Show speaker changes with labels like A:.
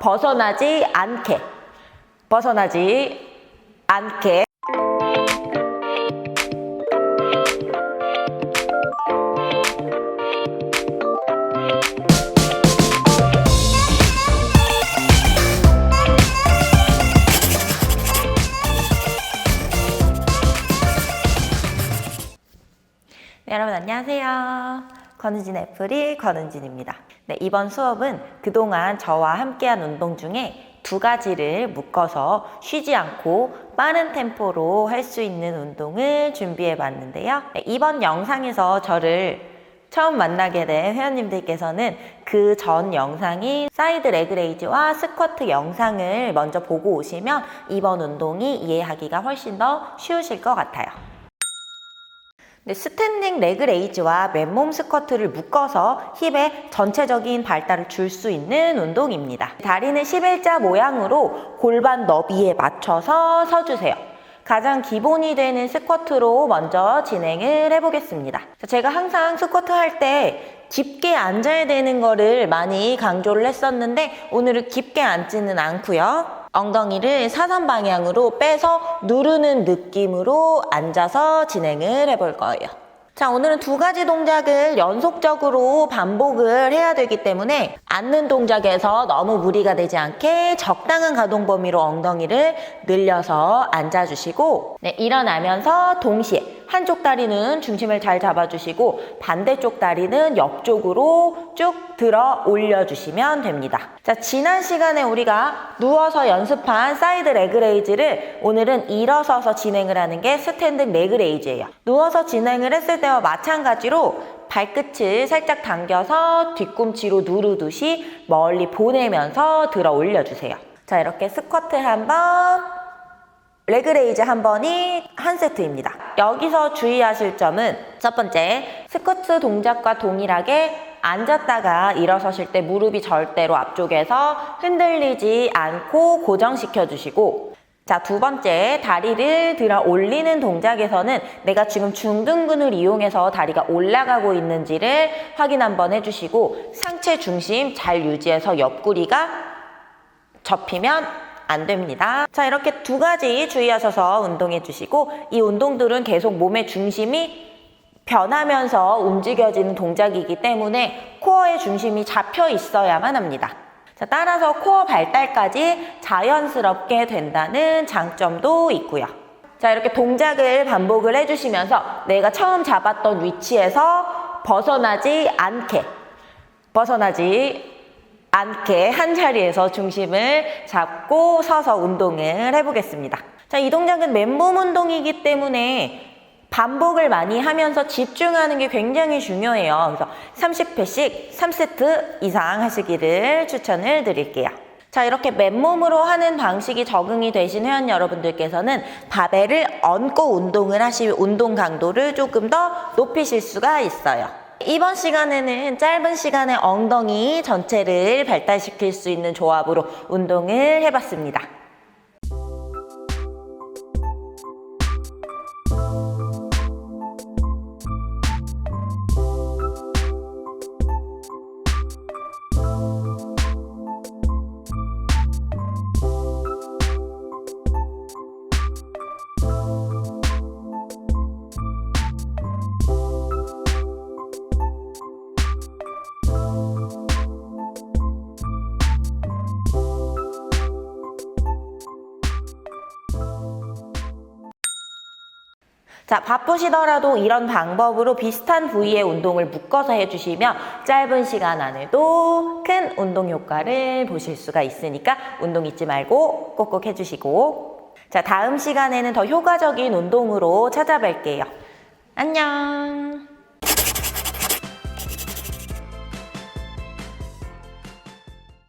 A: 벗어나지 않게. 벗어나지 않게. 네, 여러분 안녕하세요. 권은진 애플이 권은진입니다. 네, 이번 수업은 그동안 저와 함께한 운동 중에 두 가지를 묶어서 쉬지 않고 빠른 템포로 할 수 있는 운동을 준비해 봤는데요. 네, 이번 영상에서 저를 처음 만나게 된 회원님들께서는 그 전 영상이 사이드 레그레이즈와 스쿼트 영상을 먼저 보고 오시면 이번 운동이 이해하기가 훨씬 더 쉬우실 것 같아요. 네, 스탠딩 레그 레이즈와 맨몸 스쿼트를 묶어서 힙의 전체적인 발달을 줄 수 있는 운동입니다. 다리는 11자 모양으로 골반 너비에 맞춰서 서주세요. 가장 기본이 되는 스쿼트로 먼저 진행을 해보겠습니다. 자, 제가 항상 스쿼트 할때 깊게 앉아야 되는 거를 많이 강조를 했었는데 오늘은 깊게 앉지는 않고요. 엉덩이를 사선 방향으로 빼서 누르는 느낌으로 앉아서 진행을 해볼 거예요. 자, 오늘은 두 가지 동작을 연속적으로 반복을 해야 되기 때문에 앉는 동작에서 너무 무리가 되지 않게 적당한 가동 범위로 엉덩이를 늘려서 앉아주시고, 네, 일어나면서 동시에 한쪽 다리는 중심을 잘 잡아주시고 반대쪽 다리는 옆쪽으로 쭉 들어 올려주시면 됩니다. 자, 지난 시간에 우리가 누워서 연습한 사이드 레그레이즈를 오늘은 일어서서 진행을 하는 게 스탠딩 레그레이즈예요. 누워서 진행을 했을 때와 마찬가지로 발끝을 살짝 당겨서 뒤꿈치로 누르듯이 멀리 보내면서 들어 올려주세요. 자, 이렇게 스쿼트 한 번, 레그레이즈 한 번이 한 세트입니다. 여기서 주의하실 점은 첫 번째, 스쿼트 동작과 동일하게 앉았다가 일어서실 때 무릎이 절대로 앞쪽에서 흔들리지 않고 고정시켜 주시고 자, 두 번째, 다리를 들어 올리는 동작에서는 내가 지금 중둔근을 이용해서 다리가 올라가고 있는지를 확인 한번 해주시고 상체 중심 잘 유지해서 옆구리가 접히면 안 됩니다. 자, 이렇게 두 가지 주의하셔서 운동해 주시고 이 운동들은 계속 몸의 중심이 변하면서 움직여지는 동작이기 때문에 코어의 중심이 잡혀 있어야만 합니다. 자, 따라서 코어 발달까지 자연스럽게 된다는 장점도 있고요. 자, 이렇게 동작을 반복을 해주시면서 내가 처음 잡았던 위치에서 벗어나지 않게, 벗어나지 않게 한 자리에서 중심을 잡고 서서 운동을 해보겠습니다. 자, 이 동작은 맨몸 운동이기 때문에 반복을 많이 하면서 집중하는 게 굉장히 중요해요. 그래서 30회씩 3세트 이상 하시기를 추천을 드릴게요. 자, 이렇게 맨몸으로 하는 방식이 적응이 되신 회원 여러분들께서는 바벨을 얹고 운동을 하시면 운동 강도를 조금 더 높이실 수가 있어요. 이번 시간에는 짧은 시간에 엉덩이 전체를 발달시킬 수 있는 조합으로 운동을 해봤습니다. 자, 바쁘시더라도 이런 방법으로 비슷한 부위의 운동을 묶어서 해주시면 짧은 시간 안에도 큰 운동 효과를 보실 수가 있으니까 운동 잊지 말고 꼭꼭 해주시고. 자, 다음 시간에는 더 효과적인 운동으로 찾아뵐게요. 안녕.